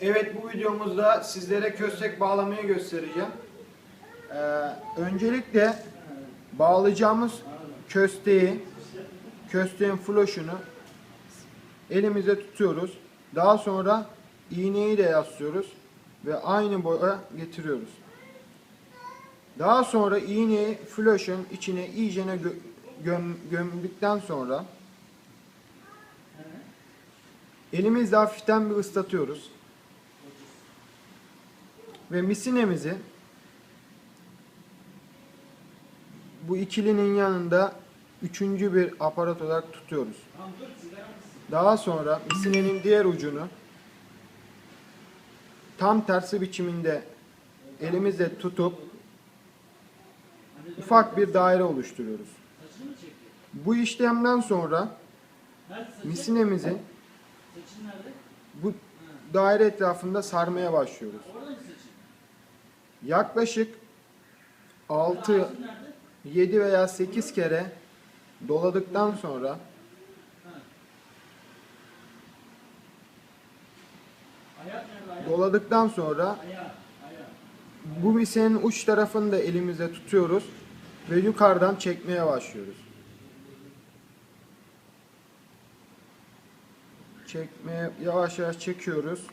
Evet bu videomuzda sizlere köstek bağlamayı göstereceğim. Ee, öncelikle bağlayacağımız kösteği, kösteğin floşunu elimize tutuyoruz. Daha sonra iğneyi de yaslıyoruz ve aynı boya getiriyoruz. Daha sonra iğneyi floşun içine iyicene gö- göm- gömdükten sonra elimizle hafiften bir ıslatıyoruz. Ve misinemizi bu ikilinin yanında üçüncü bir aparat olarak tutuyoruz. Daha sonra misinenin diğer ucunu tam tersi biçiminde elimizle tutup ufak bir daire oluşturuyoruz. Bu işlemden sonra misinemizi bu daire etrafında sarmaya başlıyoruz. Yaklaşık 6 7 veya 8 kere doladıktan sonra doladıktan sonra bu misenin uç tarafını da elimizle tutuyoruz ve yukarıdan çekmeye başlıyoruz. Çekmeye yavaş yavaş çekiyoruz.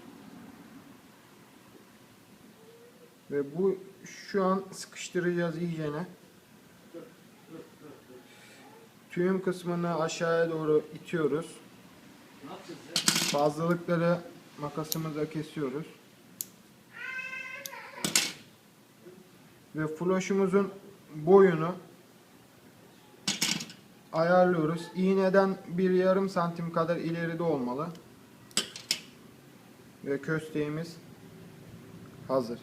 Ve bu şu an sıkıştıracağız iyicene. Tüyüm kısmını aşağıya doğru itiyoruz. Fazlalıkları makasımızla kesiyoruz. Ve floşumuzun boyunu ayarlıyoruz. İğneden bir yarım santim kadar ileride olmalı. Ve kösteğimiz hazır.